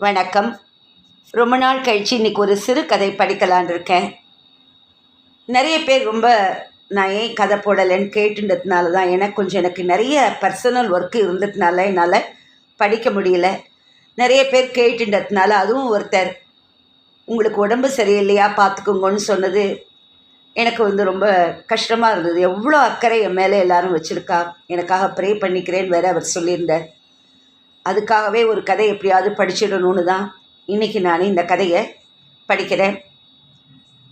வணக்கம். ரொம்ப நாள் கழித்து இன்றைக்கி ஒரு சிறு கதை படிக்கலான் இருக்கேன். நிறைய பேர் ரொம்ப நான் ஏன் கதை போடலைன்னு கேட்டுன்றதுனால தான் எனக்கு கொஞ்சம் எனக்கு நிறைய பர்சனல் ஒர்க்கு இருந்ததுனால என்னால் படிக்க முடியல. நிறைய பேர் கேட்டுன்றதுனால அதுவும் ஒருத்தர் உங்களுக்கு உடம்பு சரியில்லையா? பார்த்துக்கோங்கன்னு சொன்னது எனக்கு வந்து ரொம்ப கஷ்டமாக இருந்தது. எவ்வளோ அக்கறை என் மேலே எல்லாரும் வச்சுருக்கா? எனக்காக ப்ரே பண்ணிக்கிறேன்னு வேற அவர் சொல்லியிருந்தார். அதுக்காகவே ஒரு கதை எப்படியாவது படிச்சிடணும்னு தான் இன்றைக்கி நான் இந்த கதையை படிக்கிறேன்.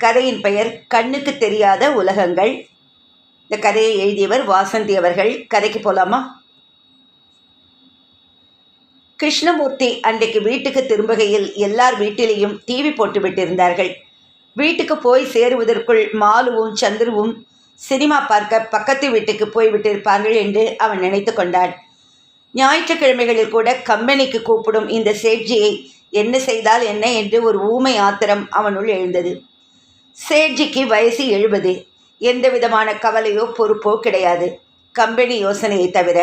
கதையின் பெயர் கண்ணுக்கு தெரியாத உலகங்கள். இந்த கதையை எழுதியவர் வாசந்தி அவர்கள். கதைக்கு போகலாமா கிருஷ்ணமூர்த்தி அன்றைக்கு வீட்டுக்கு திரும்புகையில் எல்லார் வீட்டிலேயும் டிவி போட்டு விட்டிருந்தார்கள். வீட்டுக்கு போய் சேருவதற்குள் மாலுவும் சந்துருவும் சினிமா பார்க்க பக்கத்து வீட்டுக்கு போய் விட்டிருப்பார்கள் என்று அவன் நினைத்து கொண்டான். ஞாயிற்றுக்கிழமைகளில் கூட கம்பெனிக்கு கூப்பிடும் இந்த சேட்ஜியை என்ன செய்தால் என்ன என்று ஒரு ஊமை ஆத்திரம் அவனுள் எழுந்தது. சேட்ஜிக்கு வயசு எழுபது. எந்த விதமான கவலையோ பொறுப்போ கிடையாது. கம்பெனி யோசனையை தவிர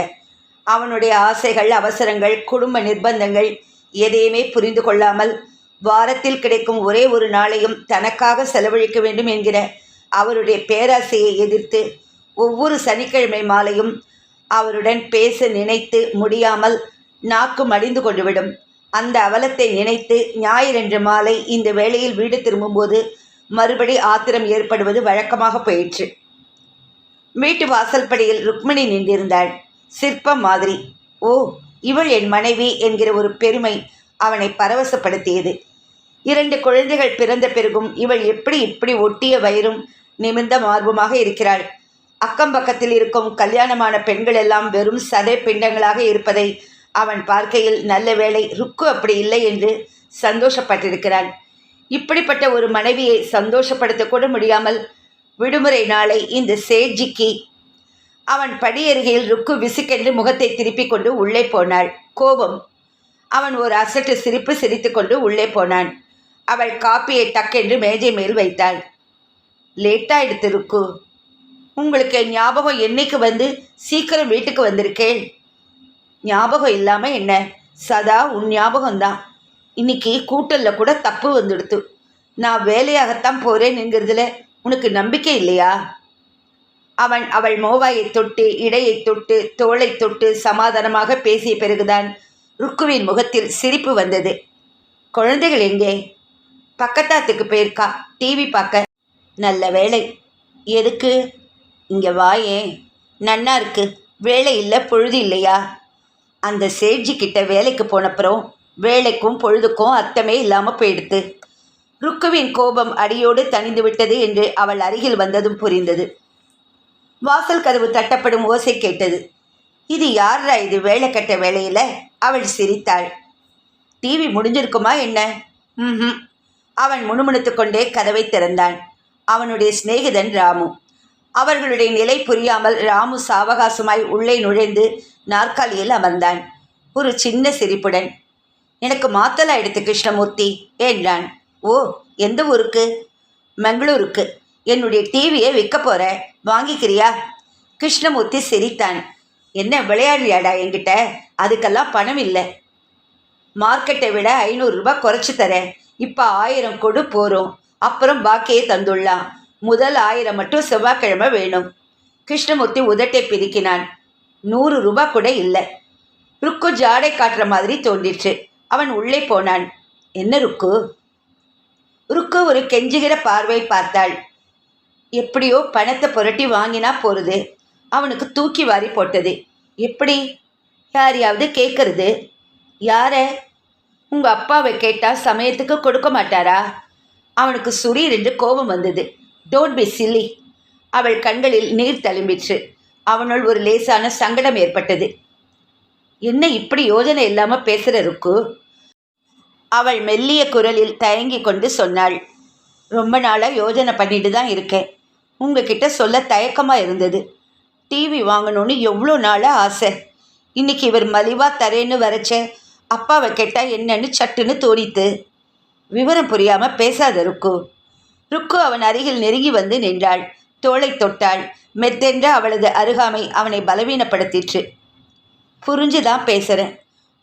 அவனுடைய ஆசைகள் அவசரங்கள் குடும்ப நிர்பந்தங்கள் எதையுமே புரிந்து கொள்ளாமல் வாரத்தில் கிடைக்கும் ஒரே ஒரு நாளையும் தனக்காக செலவழிக்க வேண்டும் என்கிற அவருடைய பேராசையை எதிர்த்து ஒவ்வொரு சனிக்கிழமை மாலையும் அவருடன் பேச நினைத்து முடியாமல் நாக்கு மடிந்து கொண்டுவிடும். அந்த அவலத்தை நினைத்து ஞாயிறன்று மாலை இந்த வேளையில் வீடு திரும்பும்போது மறுபடி ஆத்திரம் ஏற்படுவது வழக்கமாக போயிற்று. வீட்டு வாசல்படியில் ருக்மிணி நின்றிருந்தாள். சிற்பம் மாதிரி. ஓ இவள் என் மனைவி என்கிற ஒரு பெருமை அவனை பரவசப்படுத்தியது. இரண்டு குழந்தைகள் பிறந்த பிறகும் இவள் எப்படி இப்படி ஒட்டிய வயிறும் நிமிர்ந்த மார்புமாக இருக்கிறாள். அக்கம் பக்கத்தில் இருக்கும் கல்யாணமான பெண்கள் எல்லாம் வெறும் சதை பிண்டங்களாக இருப்பதை அவன் பார்க்கையில் நல்ல வேளை ருக்கு அப்படி இல்லை என்று சந்தோஷப்பட்டிருக்கிறான் இப்படிப்பட்ட ஒரு மனைவியை சந்தோஷப்படுத்த கூட முடியாமல் விடுமுறை நாளை இந்த சேட்ஜிக்கு அவன் படியருகையில் ருக்கு விசுக்கென்று முகத்தை திருப்பிக் கொண்டு உள்ளே போனாள். கோபம். அவன் ஒரு அசட்டு சிரிப்பு சிரித்துக்கொண்டு உள்ளே போனான். அவள் காப்பியை டக்கென்று மேஜை மேல் வைத்தாள். லேட்டாயிடுத்து ருக்கு. உங்களுக்கு ஞாபகம் என்னைக்கு வந்து சீக்கிரம் வீட்டுக்கு வந்திருக்கேன்? ஞாபகம் இல்லாமல் என்ன? சதா உன் ஞாபகம்தான். இன்னைக்கு கூட்டலில் கூட தப்பு வந்துடுத்து. நான் வேலையாகத்தான் போகிறேன்ங்கிறதுல உனக்கு நம்பிக்கை இல்லையா? அவன் அவள் மோவாயை தொட்டு இடையை தொட்டு தோளை தொட்டு சமாதானமாக பேசிய பிறகுதான் ருக்குவின் முகத்தில் சிரிப்பு வந்தது. குழந்தைகள் எங்கே? பக்கத்தாத்துக்கு போயிருக்கா. டிவி பார்க்க. நல்ல வேலை எதுக்கு? இங்கே வாயே. நன்னா இருக்கு. வேலை இல்லை பொழுது இல்லையா? அந்த சேட்ஜி கிட்ட வேலைக்கு போனப்புறம் வேலைக்கும் பொழுதுக்கும் அர்த்தமே இல்லாமல் போயிடுத்து. ருக்குவின் கோபம் அடியோடு தணிந்து விட்டது என்று அவள் அருகில் வந்ததும் புரிந்தது. வாசல் கதவு தட்டப்படும் ஓசை கேட்டது. இது யாரா இது வேலை கட்ட வேலையில்? அவள் சிரித்தாள். டிவி முடிஞ்சிருக்குமா என்ன? ம் அவன் முணுமுணுத்து கொண்டே கதவை திறந்தான். அவனுடைய சிநேகிதன் ராமு. அவர்களுடைய நிலை புரியாமல் ராமு சாவகாசமாய் உள்ளே நுழைந்து நாற்காலியில் அமர்ந்தான். ஒரு சின்ன சிரிப்புடன் எனக்கு மாத்தலா எடுத்து கிருஷ்ணமூர்த்தி என்றான். ஓ எந்த ஊருக்கு? மங்களூருக்கு. என்னுடைய டிவியை விற்க போற. வாங்கிக்கிறியா? கிருஷ்ணமூர்த்தி சிரித்தான். என்ன விளையாடுறியாடா என்கிட்ட? அதுக்கெல்லாம் பணம் இல்லை. மார்க்கெட்டை விட ஐநூறுரூபா குறைச்சி தரேன். இப்போ ஆயிரம் கொடு போகிறோம் அப்புறம் பாக்கியை தந்துள்ளான் முதல் ஆயிரம் மட்டும் செவ்வாய்க்கிழமை வேணும். கிருஷ்ணமூர்த்தி உதட்டை பிரிக்கினான் நூறு ரூபா கூட இல்லை. ருக்கு ஜாடை காட்டுற மாதிரி தோன்றிற்று. அவன் உள்ளே போனான். என்ன ருக்கு? ருக்கு ஒரு கெஞ்சுகிற பார்வை பார்த்தாள். எப்படியோ பணத்தை புரட்டி வாங்கினா போகிறது அவனுக்கு தூக்கி வாரி போட்டது. எப்படி? யாரையாவது கேட்கறது யார? உங்கள் அப்பாவை கேட்டால் சமயத்துக்கு கொடுக்க மாட்டாரா? அவனுக்கு சுரீர் என்று கோபம் வந்தது. டோன்ட் பி சில்லி அவள் கண்களில் நீர் தழும்பிற்று. அவனுள் ஒரு லேசான சங்கடம் ஏற்பட்டது. என்ன இப்படி யோஜனை இல்லாமல் பேசுகிற ருக்கு? அவள் மெல்லிய குரலில் தயங்கி கொண்டு சொன்னாள். ரொம்ப நாளாக யோஜனை பண்ணிட்டு தான் இருக்கேன். உங்ககிட்ட சொல்ல தயக்கமாக இருந்தது. டிவி வாங்கணும்னு எவ்வளோ நாளாக ஆசை. இன்னைக்கு இவர் மலிவாக தரேன்னு வரைச்ச. அப்பாவை கேட்டால் என்னன்னு சட்டுன்னு தோணித்து. விவரம் புரியாமல் பேசாத இருக்கும் ருக்கு அவன் அருகில் நெருங்கி வந்து நின்றாள். தோளை தொட்டாள். மெத்தென்ற அவளது அருகாமை அவனை பலவீனப்படுத்திற்று. புரிஞ்சுதான் பேசுகிறேன்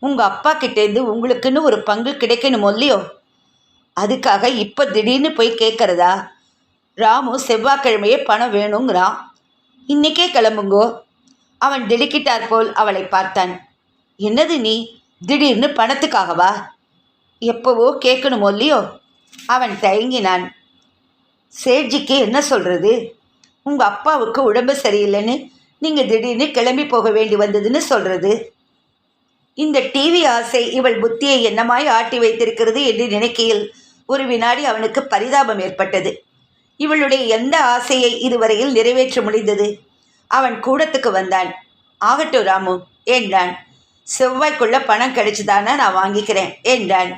உங்கள் அப்பா கிட்டேருந்து உங்களுக்குன்னு ஒரு பங்கு கிடைக்கணும் இல்லையோ அதுக்காக இப்போ திடீர்னு போய் கேட்குறதா ராமு செவ்வாய்க்கிழமையே பணம் வேணுங்கிறான். இன்னைக்கே கிளம்புங்கோ. அவன் திடுக்கிட்டார் போல் அவளை பார்த்தான். என்னது நீ? திடீர்னு பணத்துக்காகவா? எப்போவோ கேட்கணுமோ இல்லையோ அவன் தயங்கினான். சேட்ஜிக்கு என்ன சொல்கிறது உங்கள் அப்பாவுக்கு உடம்பு சரியில்லைன்னு நீங்கள் திடீர்னு கிளம்பி போக வேண்டி வந்ததுன்னு சொல்கிறது இந்த டிவி ஆசை இவள் புத்தியை என்னமாய் ஆட்டி வைத்திருக்கிறது என்று நினைக்கையில் ஒரு வினாடி அவனுக்கு பரிதாபம் ஏற்பட்டது. இவளுடைய எந்த ஆசையை இதுவரையில் நிறைவேற்ற முடிந்தது? அவன் கூடத்துக்கு வந்தான். ஆகட்டும் ராமு என்றான். செவ்வாய்க்குள்ள பணம் கிடைச்சுதானா நான் வாங்கிக்கிறேன் என்றான்.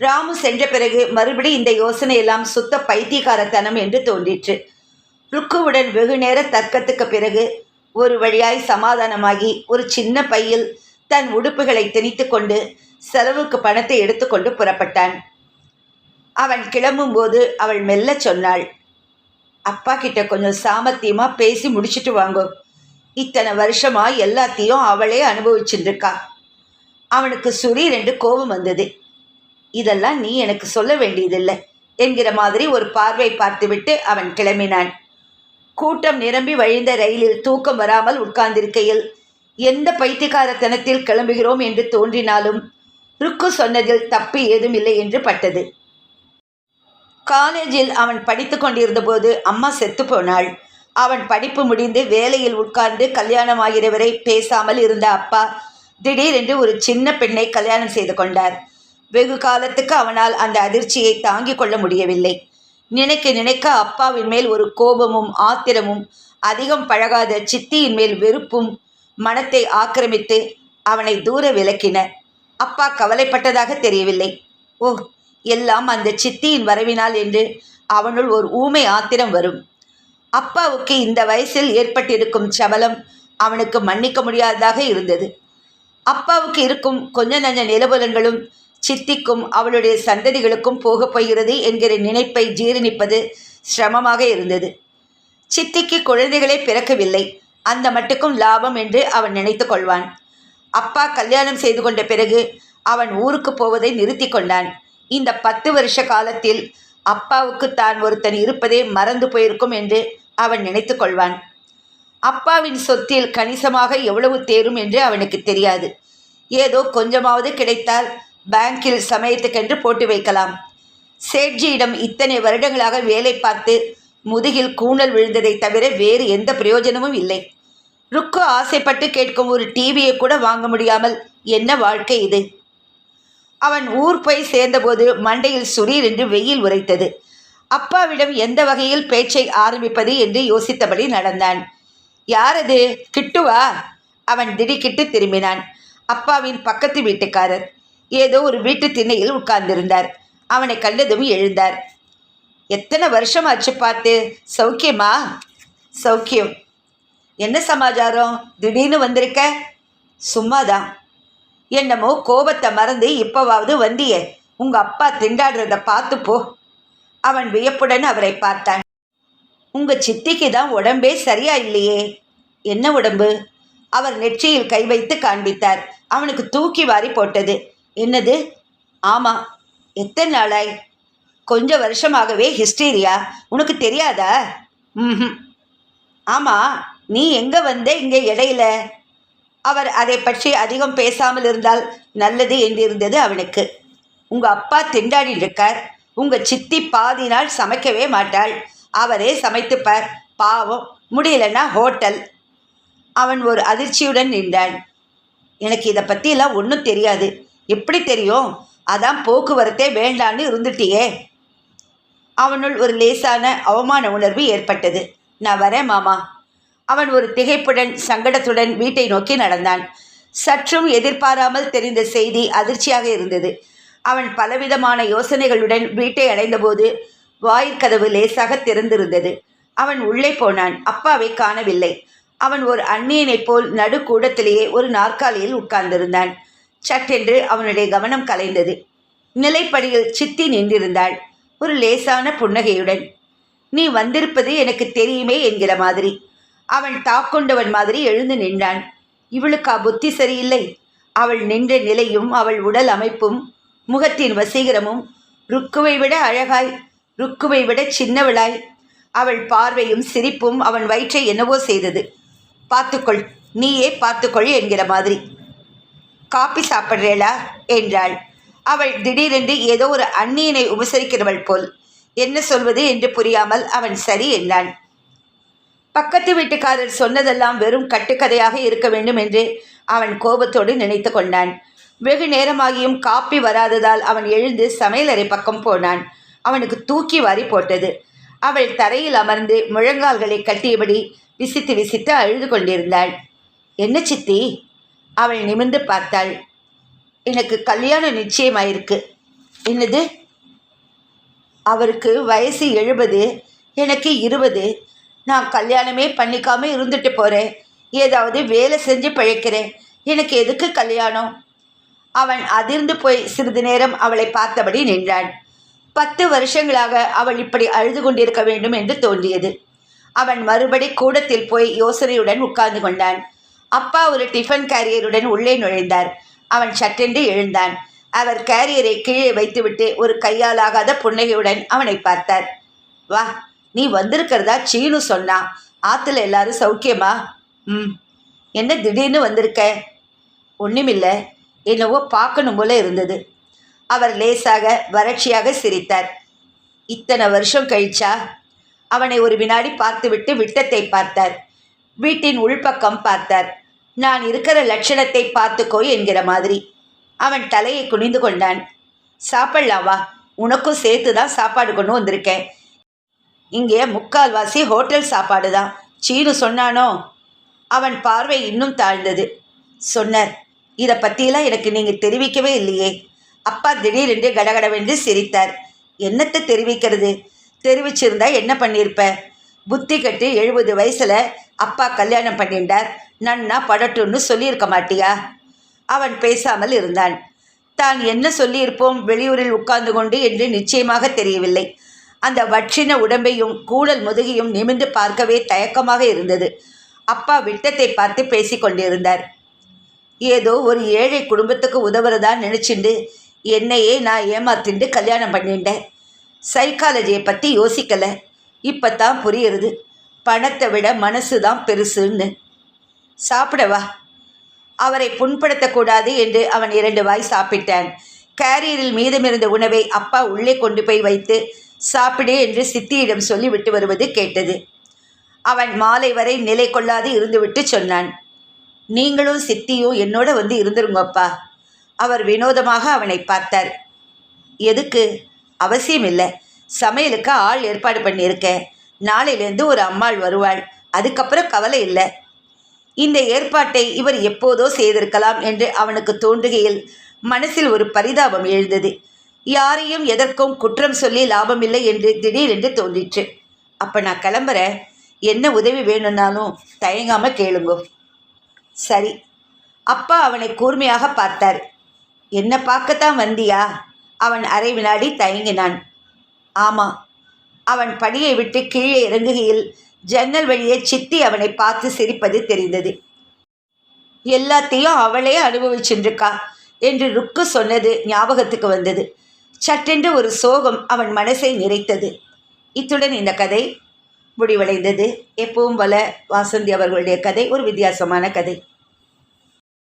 ராமு சென்ற பிறகு மறுபடி இந்த யோசனையெல்லாம் சுத்த பைத்தியக்காரத்தனம் என்று தோன்றிற்று. ருக்குவுடன் வெகு நேர தர்க்கத்துக்கு பிறகு ஒரு வழியாய் சமாதானமாகி ஒரு சின்ன பையில் தன் உடுப்புகளை திணித்து கொண்டு செலவுக்கு பணத்தை எடுத்துக்கொண்டு புறப்பட்டான். அவன் கிளம்பும்போது அவள் மெல்ல சொன்னாள் அப்பா கிட்ட கொஞ்சம் சாமர்த்தியமா பேசி முடிச்சிட்டு வாங்கோ. இத்தனை வருஷமா எல்லாத்தையும் அவளே அனுபவிச்சுருக்கா அவனுக்கு சுரி ரெண்டு கோபம் வந்தது. இதெல்லாம் நீ எனக்கு சொல்ல வேண்டியதில்லை என்கிற மாதிரி ஒரு பார்வை பார்த்துவிட்டு அவன் கிளம்பினான். கூட்டம் நிரம்பி வழிந்த ரயிலில் தூக்கம் வராமல் உட்கார்ந்திருக்கையில் எந்த பைத்தியக்காரத்தனத்தில் கிளம்புகிறோம் என்று தோன்றினாலும் ருக்கு சொன்னதில் தப்பு ஏதும் இல்லை என்று பட்டது. காலேஜில் அவன் படித்து கொண்டிருந்த போது அம்மா செத்து போனாள். அவன் படிப்பு முடிந்து வேலையில் உட்கார்ந்து கல்யாணம் ஆகிறவரை பேசாமல் இருந்த அப்பா திடீரென்று ஒரு சின்ன பெண்ணை கல்யாணம் செய்து கொண்டார். வெகு காலத்துக்கு அவனால் அந்த அதிர்ச்சியை தாங்கிக் கொள்ள முடியவில்லை. நினைக்க நினைக்க அப்பாவின் மேல் ஒரு கோபமும் ஆத்திரமும் அதிகம் பழகாத சித்தியின் மேல் வெறுப்பும் மனத்தை ஆக்கிரமித்து அவனை தூர விலக்கின. அப்பா கவலைப்பட்டதாக தெரியவில்லை. ஓ எல்லாம் அந்த சித்தியின் வரவினால் என்று அவனுள் ஒரு ஊமை ஆத்திரம் வரும். அப்பாவுக்கு இந்த வயசில் ஏற்பட்டிருக்கும் சபலம் அவனுக்கு மன்னிக்க முடியாததாக இருந்தது. அப்பாவுக்கு இருக்கும் கொஞ்ச நஞ்ச நிலபலங்களும் சித்திக்கும் அவளுடைய சந்ததிகளுக்கும் போகப் போகிறது என்கிற நினைப்பை ஜீரணிப்பது சிரமமாக இருந்தது. சித்திக்கு குழந்தைகளே பிறக்கவில்லை. அந்த மட்டுக்கும் லாபம் என்று அவன் நினைத்து கொள்வான். அப்பா கல்யாணம் செய்து கொண்ட பிறகு அவன் ஊருக்கு போவதை நிறுத்தி கொண்டான். இந்த பத்து வருஷ காலத்தில் அப்பாவுக்கு தான் ஒருத்தன் இருப்பதே மறந்து போயிருக்கும் என்று அவன் நினைத்து கொள்வான். அப்பாவின் சொத்தில் கணிசமாக எவ்வளவு தேரும் என்று அவனுக்கு தெரியாது. ஏதோ கொஞ்சமாவது கிடைத்தால் பேங்கில் சமயத்துக்கென்று போட்டு வைக்கலாம். சேட்ஜியிடம் இத்தனை வருடங்களாக வேலை பார்த்து முதுகில் கூணல் விழுந்ததை தவிர வேறு எந்த பிரயோஜனமும் இல்லை. ருக்கு ஆசைப்பட்டு கேட்கும் ஒரு டிவியை கூட வாங்க முடியாமல் என்ன வாழ்க்கை இது? அவன் ஊர் போய் சேர்ந்தபோது மண்டையில் சுரீர் என்று வெயில் உரைத்தது. அப்பாவிடம் எந்த வகையில் பேச்சை ஆரம்பிப்பது என்று யோசித்தபடி நடந்தான். யாரது கிட்டுவா? அவன் திடுக்கிட்டு திரும்பினான். அப்பாவின் பக்கத்து வீட்டுக்காரர். ஏதோ ஒரு வீட்டு திண்ணையில் உட்கார்ந்திருந்தார். அவனை கண்டதும் எழுந்தார். எத்தனை வருஷம் ஆச்சு பார்த்து? சௌக்கியமா? சௌக்கியம். என்ன சமாச்சாரம்? திடீர்னு வந்திருக்க? சும்மாதான். என்னமோ கோபத்தை மறந்து இப்போவாவது வந்தியே. உங்க அப்பா திண்டாடுறத பார்த்து போ. அவன் வியப்புடன் அவரை பார்த்தான். உங்க சித்திக்கு தான் உடம்பே சரியா இல்லையே. என்ன உடம்பு? அவர் நெற்றியில் கை வைத்து காண்பித்தார். அவனுக்கு தூக்கி வாரி போட்டது. என்னது? ஆமாம் எத்தனை நாளாய்? கொஞ்சம் வருஷமாகவே ஹிஸ்டீரியா? உனக்கு தெரியாதா? ம் ஆமாம் நீ எங்கே வந்த இங்கே இடையில? அவர் அதை பற்றி அதிகம் பேசாமல் இருந்தால் நல்லது என்றிருந்தது அவனுக்கு. உங்கள் அப்பா திண்டாடி இருக்கார். உங்கள் சித்தி பாதி நாள் சமைக்கவே மாட்டாள். அவரே சமைத்துப்பார். பாவம் முடியலன்னா ஹோட்டல். அவன் ஒரு அதிர்ச்சியுடன் நின்றான். எனக்கு இதை பற்றியெல்லாம் ஒன்றும் தெரியாது. எப்படி தெரியும்? அதான் போக்குவரத்தே வேண்டான்னு இருந்துட்டியே. அவனுள் ஒரு லேசான அவமான உணர்வு ஏற்பட்டது. நான் வரேன் மாமா. அவன் ஒரு திகைப்புடன் சங்கடத்துடன் வீட்டை நோக்கி நடந்தான். சற்றும் எதிர்பாராமல் தெரிந்த செய்தி அதிர்ச்சியாக இருந்தது. அவன் பலவிதமான யோசனைகளுடன் வீட்டை அடைந்தபோது வாயிற்கதவு லேசாக திறந்திருந்தது. அவன் உள்ளே போனான். அப்பாவை காணவில்லை. அவன் ஒரு அந்நியனைப் போல் நடுக்கூடத்திலேயே ஒரு நாற்காலியில் உட்கார்ந்திருந்தான். சட்டென்று அவனுடைய கவனம் கலைந்தது. நிலைப்படியில் சித்தி நின்றிருந்தாள். ஒரு லேசான புன்னகையுடன் நீ வந்திருப்பது எனக்கு தெரியுமே என்கிற மாதிரி. அவன் தாக்கொண்டவன் மாதிரி எழுந்து நின்றான். இவளுக்கா புத்தி சரியில்லை. அவள் நின்ற நிலையும் அவள் உடல் அமைப்பும் முகத்தின் வசீகரமும் ருக்குவை விட அழகாய் ருக்குவை விட சின்னவளாய். அவள் பார்வையும் சிரிப்பும் அவன் வயிற்றை என்னவோ செய்தது. பார்த்துக்கொள். நீயே பார்த்துக்கொள் என்கிற மாதிரி. காப்பி சாப்பிட்றேளா? என்றாள். அவள் திடீரென்று ஏதோ ஒரு அந்நியனை உபசரிக்கிறவள் போல். என்ன சொல்வது என்று புரியாமல் அவன் சரி என்றான். பக்கத்து வீட்டுக்காரர் சொன்னதெல்லாம் வெறும் கட்டுக்கதையாக இருக்க வேண்டும் என்று அவன் கோபத்தோடு நினைத்து கொண்டான். வெகு நேரமாகியும் காப்பி வராததால் அவன் எழுந்து சமையலறை பக்கம் போனான். அவனுக்கு தூக்கி வாரி போட்டது. அவள் தரையில் அமர்ந்து முழங்கால்களை கட்டியபடி விசித்து விசித்து அழுது கொண்டிருந்தாள். என்ன சித்தி? அவள் நிமிர்ந்து பார்த்தாள். எனக்கு கல்யாணம் நிச்சயமாயிருக்கு. என்னது? அவருக்கு வயசு எழுபது எனக்கு இருபது. நான் கல்யாணமே பண்ணிக்காம இருந்துட்டு போகிறேன் ஏதாவது வேலை செஞ்சு பிழைக்கிறேன். எனக்கு எதுக்கு கல்யாணம்? அவன் அதிர்ந்து போய் சிறிது நேரம் அவளை பார்த்தபடி நின்றான். பத்து வருஷங்களாக அவள் இப்படி அழுது கொண்டிருக்க வேண்டும் என்று தோன்றியது. அவன் மறுபடி கூடத்தில் போய் யோசனையுடன் உட்கார்ந்து கொண்டான். அப்பா ஒரு டிஃபன் கேரியருடன் உள்ளே நுழைந்தார். அவன் சட்டென்று எழுந்தான். அவர் கேரியரை கீழே வைத்துவிட்டு ஒரு கையாலாகாத புன்னகையுடன் அவனை பார்த்தார். வா நீ வந்திருக்கிறதா? சீனு சொன்னா. ஆற்றுல எல்லாரும் சௌக்கியமா? ம். என்ன திடீர்னு வந்திருக்க? ஒன்றுமில்லை என்னவோ பார்க்கணும் போல இருந்தது. அவர் லேசாக வறட்சியாக சிரித்தார். இத்தனை வருஷம் கழிச்சா? அவனை ஒரு வினாடி பார்த்துவிட்டு விட்டத்தை பார்த்தார். வீட்டின் உள்பக்கம் பார்த்தார். நான் இருக்கிற லட்சணத்தை பார்த்துக்கோ என்கிற மாதிரி. அவன் தலையை குனிந்து கொண்டான். சாப்பிடலாம் வா உனக்கும் சேர்த்து தான் சாப்பாடு கொண்டு வந்திருக்கேன். இங்கே முக்கால்வாசி ஹோட்டல் சாப்பாடு தான் சீனு சொன்னானோ? அவன் பார்வை இன்னும் தாழ்ந்தது. சொன்னார் இதை பற்றியெல்லாம் எனக்கு நீங்கள் தெரிவிக்கவே இல்லையே. அப்பா திடீரென்று கடகடவென்று சிரித்தார். என்னத்தை தெரிவிக்கிறது? தெரிவிச்சிருந்தா என்ன பண்ணியிருப்ப புத்தி கட்டி எழுபது வயசில் அப்பா கல்யாணம் பண்ணிட்டார் நன்னா படட்டுன்னு சொல்லியிருக்க மாட்டியா? அவன் பேசாமல் இருந்தான். தான் என்ன சொல்லியிருப்போம்? வெளியூரில் உட்கார்ந்து கொண்டு என்று நிச்சயமாக தெரியவில்லை. அந்த வற்றின உடம்பையும் கூடல் முதுகையும் நிமிர்ந்து பார்க்கவே தயக்கமாக இருந்தது. அப்பா விட்டத்தை பார்த்து பேசி கொண்டிருந்தார். ஏதோ ஒரு ஏழை குடும்பத்துக்கு உதவுறதா நினச்சிண்டு என்னையே நான் ஏமாத்திண்டு கல்யாணம் பண்ணிட்டேன் சைக்காலஜியை பற்றி யோசிக்கலை. இப்போ தான் புரியுறது. பணத்தை விட மனசு தான் பெருசுன்னு. சாப்பிடவா? அவரை புண்படுத்தக்கூடாது என்று அவன் இரண்டு வாய் சாப்பிட்டான். கேரியரில் மீதமிருந்த உணவை அப்பா உள்ளே கொண்டு போய் வைத்து சாப்பிடு என்று சித்தியிடம் சொல்லிவிட்டு வருவது கேட்டது. அவன் மாலை வரை நிலை கொள்ளாது இருந்துவிட்டு சொன்னான். நீங்களும் சித்தியும் என்னோட வந்து இருந்துருங்கப்பா. அவர் வினோதமாக அவனை பார்த்தார். எதுக்கு? அவசியம் இல்லை சமையலுக்கு ஆள் ஏற்பாடு பண்ணியிருக்கேன். நாளையிலேருந்து ஒரு அம்மாள் வருவாள். அதுக்கப்புறம் கவலை இல்லை. இந்த ஏற்பாட்டை இவர் எப்போதோ செய்திருக்கலாம் என்று அவனுக்கு தோன்றுகையில் மனசில் ஒரு பரிதாபம் எழுந்தது. யாரையும் எதற்கும் குற்றம் சொல்லி லாபமில்லை என்று திடீரென்று தோன்றிற்று. அப்போ நான் கிளம்புறேன் என்ன உதவி வேணும்னாலும் தயங்காம கேளுங்கோ. சரி. அப்பா அவனை கூர்மையாக பார்த்தார். என்ன பார்க்கத்தான் வந்தியா? அவன் அரை வினாடி தயங்கினான். ஆமாம் அவன் படியை விட்டு கீழே இறங்குகையில் ஜன்னல் வழியே சித்தி அவனை பார்த்து சிரிப்பது தெரிந்தது. எல்லாத்தையும் அவளே அனுபவிச்சுருக்கா என்று ருக்கு சொன்னது ஞாபகத்துக்கு வந்தது. சட்டென்று ஒரு சோகம் அவன் மனசை நிறைத்தது. இத்துடன் இந்த கதை முடிவடைந்தது. எப்பவும் போல வாசந்தி அவர்களுடைய கதை ஒரு வித்தியாசமான கதை.